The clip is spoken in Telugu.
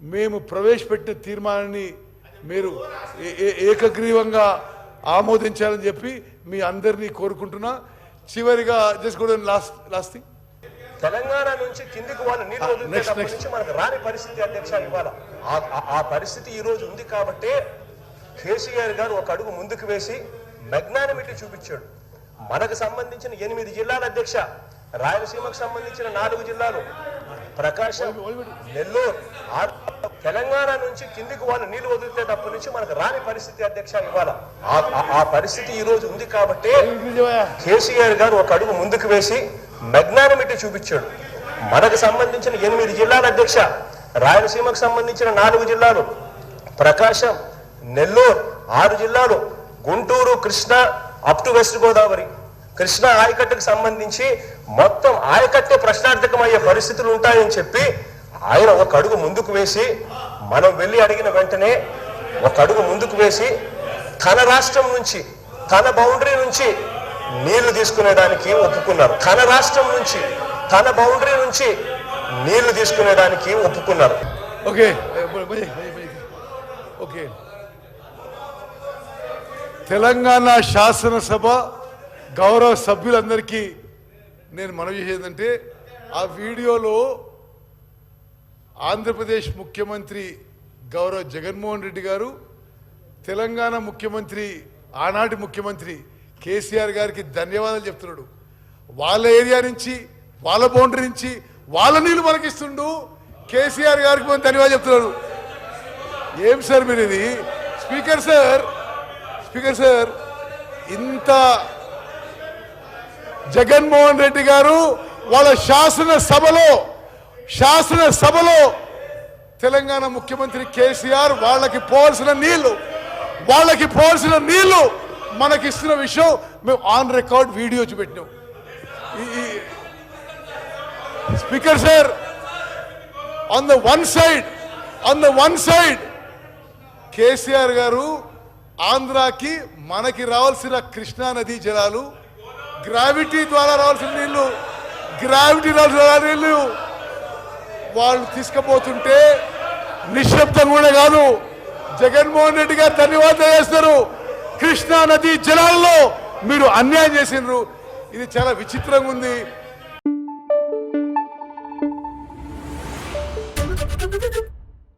మేము ప్రవేశపెట్టిన తీర్మానాన్ని మీరు ఏకగ్రీవంగా ఆమోదించాలని చెప్పి మీ అందరినీ కోరుకుంటున్నా. చివరిగా జస్ట్ కూడా లాస్ట్ లాస్ట్ థింగ్ తెలంగాణ నుంచి కిందికి వాళ్ళు నీళ్ళు Ah. నుంచి మనకు రాని పరిస్థితి అధ్యక్ష ఇవాళ ఆ పరిస్థితి ఈ రోజు ఉంది కాబట్టే కేసీఆర్ గారు ఒక అడుగు ముందుకు వేసి మెగ్నానిమిటీ చూపించాడు. మనకు సంబంధించిన ఎనిమిది జిల్లాల అధ్యక్ష రాయలసీమకు సంబంధించిన నాలుగు జిల్లాలు. ప్రకాశం నెల్లూరు తెలంగాణ నుంచి కిందికి వాళ్ళు నీళ్ళు వదిలితే తప్ప నుంచి మనకు రాని పరిస్థితి అధ్యక్ష ఇవ్వాల ఆ- పరిస్థితి ఈ రోజు ఉంది కాబట్టే కేసీఆర్ గారు ఒక అడుగు ముందుకు వేసి మెగ్నానమిటీ చూపించాడు. మనకు సంబంధించిన ఎనిమిది జిల్లాల అధ్యక్ష రాయలసీమకు సంబంధించిన నాలుగు జిల్లాలు ప్రకాశం నెల్లూరు ఆరు జిల్లాలు Guntur Krishna up to west Godavari. Krishna ఆయకట్టుకు సంబంధించి మొత్తం ఆయకట్టే ప్రశ్నార్థకమయ్యే పరిస్థితులు ఉంటాయని చెప్పి ఆయన ఒక అడుగు ముందుకు వేసి మనం వెళ్ళి అడిగిన వెంటనే ఒక అడుగు ముందుకు వేసి తన రాష్ట్రం నుంచి తన బౌండరీ నుంచి నీళ్ళు తీసుకునేదానికి ఒప్పుకున్నారు. తన రాష్ట్రం నుంచి తన బౌండరీ నుంచి నీళ్ళు తీసుకునేదానికి ఒప్పుకున్నారు. ఓకే. ఓకే. తెలంగాణ శాసనసభ గౌరవ సభ్యులందరికీ నేను మనవి చేసేదంటే ఆ వీడియోలో ఆంధ్రప్రదేశ్ ముఖ్యమంత్రి గౌరవ జగన్మోహన్ రెడ్డి గారు తెలంగాణ ముఖ్యమంత్రి ఆనాటి ముఖ్యమంత్రి కేసీఆర్ గారికి ధన్యవాదాలు చెప్తున్నాడు. వాళ్ళ ఏరియా నుంచి వాళ్ళ బౌండరీ నుంచి వాళ్ళ నీళ్ళు మనకిస్తుండు కేసీఆర్ గారికి మనం ధన్యవాదాలు చెప్తున్నాడు ఏం సార్ మీరు ఇది? స్పీకర్ సార్ స్పీకర్ సార్ ఇంత జగన్మోహన్ రెడ్డి గారు వాళ్ళ శాసన సభలో శాసన సభలో తెలంగాణ ముఖ్యమంత్రి కేసీఆర్ వాళ్ళకి పోవాల్సిన నీళ్ళు వాళ్ళకి పోవాల్సిన నీళ్ళు మనకి ఇస్తున్న విషయం మేము ఆన్ రికార్డ్ వీడియో చూపెట్టినాం. ఈ- speaker sir on the one side on the one side KCR గారు ఆంధ్రాకి మనకి రావాల్సిన కృష్ణా నదీ జలాలు గ్రావిటీ ద్వారా రావాల్సిన నీళ్ళు గ్రావిటీ రావాల్సిన నీళ్ళు వాళ్ళు తీసుకుపోతుంటే నిశ్శబ్దం కూడా కాదు. జగన్మోహన్ రెడ్డి గారు ధన్యవాదం చేస్తారు కృష్ణా నది జలాల్లో మీరు అన్యాయం చేసినారు ఇది చాలా విచిత్రంగా ఉంది.